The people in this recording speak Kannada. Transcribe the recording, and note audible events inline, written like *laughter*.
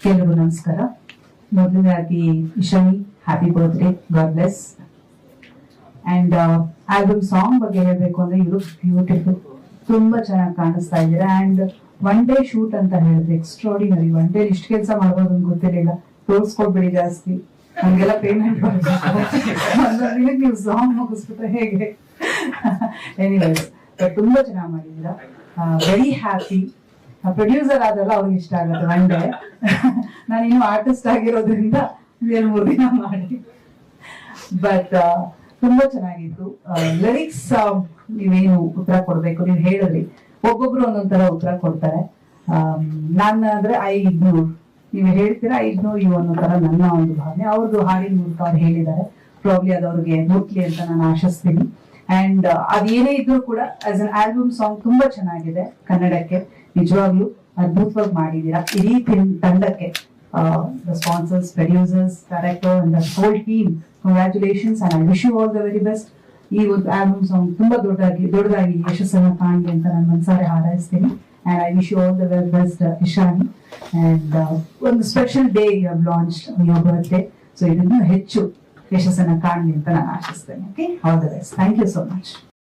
ಎಲ್ರಿಗೂ ನಮಸ್ಕಾರ. ಮೊದಲನೇದಾಗಿ Ishani happy birthday God bless and album song ಬಗ್ಗೆ ಹೇಳ್ಬೇಕು ಅಂದ್ರೆ ಇವರು ಬ್ಯೂಟಿಫುಲ್ ತುಂಬಾ ಚೆನ್ನಾಗಿ ಕಾಣಿಸ್ತಾ ಇದ್ದೀರಾ. ಅಂಡ್ ಒನ್ ಡೇ ಶೂಟ್ ಅಂತ ಹೇಳಿದ್ರೆ ಎಕ್ಸ್ಟ್ರಾಡಿನರಿ ಒನ್ ಡೇ ಇಷ್ಟು ಕೆಲಸ ಮಾಡ್ಬೋದು ಅಂತ ಗೊತ್ತಿರಲಿಲ್ಲ. ತೋರಿಸ್ಕೊಡ್ಬೇಡಿ ಜಾಸ್ತಿ. ಹಂಗೆಲ್ಲ ಪೇಮೆಂಟ್ ಮಾಡಬೇಕು. ನೀವು ಸಾಂಗ್ ಮುಗಿಸ್ಬಿಟ್ರೆ ಹೇಗೆ? *laughs* ಎನಿವೇಸ್ ತುಂಬಾ ಚೆನ್ನಾಗಿ ಮಾಡಿದ್ದೀರಾ. ವೆರಿ ಹ್ಯಾಪಿ ಪ್ರೊಡ್ಯೂಸರ್ ಆದಲ್ಲ ಅವ್ರಿಗೆ ಇಷ್ಟ ಆಗುತ್ತೆ ಒನ್ ಡೇ ನಾನು ಇನ್ನು ಆರ್ಟಿಸ್ಟ್ ಆಗಿರೋದ್ರಿಂದ ಎರಡು ಮೂರು ದಿನ ಮಾಡಿ. ಬಟ್ ತುಂಬಾ ಚೆನ್ನಾಗಿತ್ತು. ಲಿರಿಕ್ಸ್ ನೀವೇನು ಉತ್ತರ ಕೊಡ್ಬೇಕು, ನೀವು ಹೇಳಿದ್ರಿ. ಒಬ್ಬೊಬ್ರು ಒಂದೊಂದರ ತರ ಉತ್ತರ ಕೊಡ್ತಾರೆ. ನಾನು ಅಂದ್ರೆ ಐ ಇಗ್ನೋರ್ ನೀವು ಹೇಳ್ತೀರಾ ಐ ಇಗ್ನೋರ್ ಯು ಅನ್ನೋ ತರ ನನ್ನ ಒಂದು ಭಾವನೆ. ಅವ್ರದ್ದು ಹಾಡಿನ ಮೂಲಕ ಅವ್ರು ಹೇಳಿದ್ದಾರೆ. ಪ್ರಾಬ್ಲಿ ಅದವ್ರಿಗೆ ಮುಟ್ಲಿ ಅಂತ ನಾನು ಆಶಿಸ್ತೀನಿ. ಅಂಡ್ ಅದೇನೇ ಇದ್ರು ಕೂಡ ಆಸ್ ಅನ್ ಆಲ್ಬಮ್ ಸಾಂಗ್ ತುಂಬಾ ಚೆನ್ನಾಗಿದೆ ಕನ್ನಡಕ್ಕೆ. ನಿಜವಾಗ್ಲೂ ಅದ್ಭುತವಾಗಿ ಮಾಡಿದೀರಾ ಇಡೀ ತಂಡಕ್ಕೆ the sponsors producers director and the whole team congratulations and I wish you all the very best ಈ ಒಂದು ಆಲ್ಬಮ್ ಸಾಂಗ್ ತುಂಬಾ ದೊಡ್ಡದಾಗಿ ದೊಡ್ಡದಾಗಿ ಯಶಸ್ಸನ್ನು ಕಾಣಲಿ ಅಂತ ನಾನು ಮನಸಾರೆ ಹಾರೈಸ್ತೀನಿ. And I wish you all the very best Ishani. And ಒಂದು special day you launch your birthday so ಇದನ್ನು ಹೆಚ್ಚು ಯಶಸ್ಸನ್ನ ಕಾಣಲಿ ಅಂತ ನಾನು ಆಶಿಸ್ತೇನೆ okay all the best thank you so much